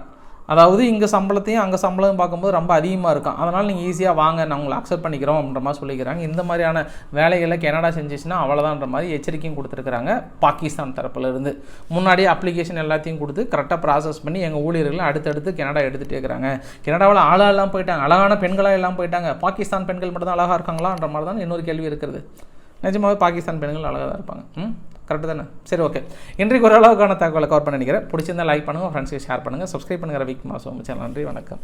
அதாவது இங்கே சம்பளத்தையும் அங்கே சம்பளம் பார்க்கும்போது ரொம்ப அதிகமாக இருக்கும். அதனால் நீங்கள் ஈஸியாக வாங்க நான் உங்களை அக்செப்ட் பண்ணிக்கிறோம் அப்படின்ற மாதிரி சொல்லிக்கிறாங்க. இந்த மாதிரியான வேலைகளை கனடா செஞ்சிச்சுன்னா அவ்வளோதான்ற மாதிரி எச்சரிக்கையும் கொடுத்துருக்குறாங்க பாகிஸ்தான் தரப்புலேருந்து முன்னாடியே அப்ளிகேஷன் எல்லாத்தையும் கொடுத்து கரெக்டாக ப்ராசஸ் பண்ணி எங்கள் ஊழியர்களை அடுத்தடுத்து கனடா எடுத்துகிட்டே இருக்கிறாங்க. கனடாவில் ஆளாக எல்லாம் போயிட்டாங்க அழகான பெண்களாக எல்லாம் போயிட்டாங்க. பாகிஸ்தான் பெண்கள் மட்டும் தான் அழகாக இருக்காங்களான்ற மாதிரி தான் இன்னொரு கேள்வி இருக்கிறது. நிஜமாகவே பாகிஸ்தான் பெண்கள் அழகாக தான் இருப்பாங்க. ம்? கரெக்டு தானே? சரி ஓகே இன்றைக்கு ஓரளவுக்கான தகவலை கவர் பண்ண நினைக்கிறேன் பிடிச்சிருந்தா லைக் பண்ணுங்கள் ஃப்ரெண்ட்ஸுக்கு ஷேர் பண்ணுங்கள் சப்ஸ்கிரைப் பண்ணுங்கள் ரவிக்குமார் சோமச்சா. நன்றி வணக்கம்.